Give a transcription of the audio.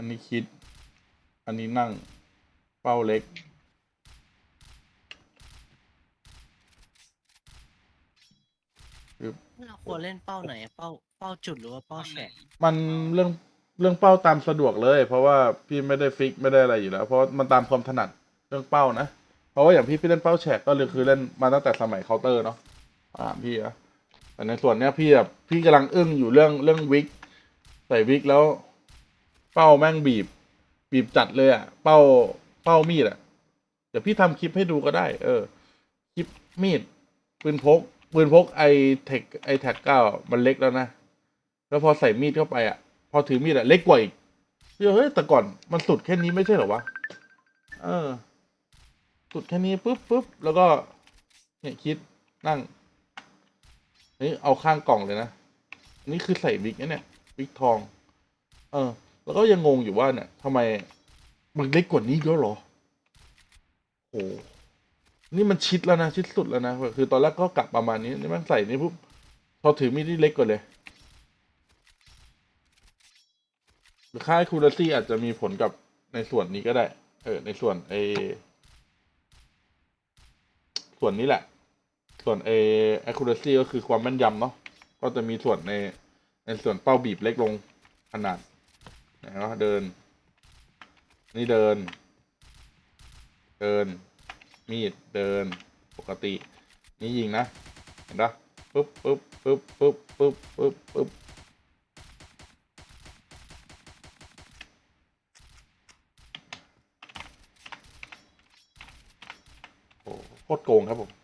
อันนี้คิด อันนี้นั่ง เป้าเล็ก เราควรเล่นเป้าไหนอะเป้าเป้าจุดหรือว่าเป้าแฉกมันเรื่องเรื่องเป้าตามสะดวกเลย เพราะว่าพี่ไม่ได้ฟิกไม่ได้อะไรอยู่แล้ว เพราะมันตามความถนัดเรื่องเป้านะ เพราะว่าอย่างพี่พี่เล่นเป้าแฉกก็เลยคือเล่นมาตั้งแต่สมัยเคาน์เตอร์เนาะอ่าพี่อะแต่ในส่วนเนี้ยพี่แบบพี่กำลังอึ้งอยู่เรื่องเรื่องวิกใส่วิกแล้ว เป้าแม่งบีบ บีบจัดเลยอะเป้าเป้ามีดอะเดี๋ยวพี่ทำคลิปให้ดูก็ได้ เออ คลิปมีดปืนพกปืนพกไอเทคไอแท็กเก้ามันเล็กแล้วนะ แล้วพอใส่มีดเข้าไปอะพอถือมีดอะเล็กกว่าอีกเฮ้ยแต่ก่อนมันสุดแค่นี้ไม่ใช่เหรอวะ เออ สุดแค่นี้ปุ๊บปุ๊บแล้วก็ เนี่ยคิดนั่งนี่เอาข้างกล่องเลยนะ นี่คือใส่วิกนะเนี่ยวิกทอง เออ แล้วก็ยังงงอยู่ว่าเนี่ยทำไมมันเล็กกว่านี้เยอะหรอโอ้นี่มันชิดแล้วนะชิดสุดแล้วนะคือตอนแรกก็กลับประมาณนี้นี่มันใส่นี่ปุ๊บพอถือมีดที่เล็กกว่าเลยหรือค่า accuracy อาจจะมีผลกับในส่วนนี้ก็ได้ เออ ในส่วนไอส่วนนี้แหละ ส่วนไอ accuracy ก็คือความแม่นยำเนาะก็จะมีส่วนในในส่วนเป้าบีบเล็กลงขนาด นะเดิน นี่เดิน เดิน มีดเดินปกติ นี่ยิงนะ เห็นปะปึ๊บปึ๊บปึ๊บปึ๊บปึ๊บปึ๊บปึ๊บโอ้โหโคตรโกงครับผม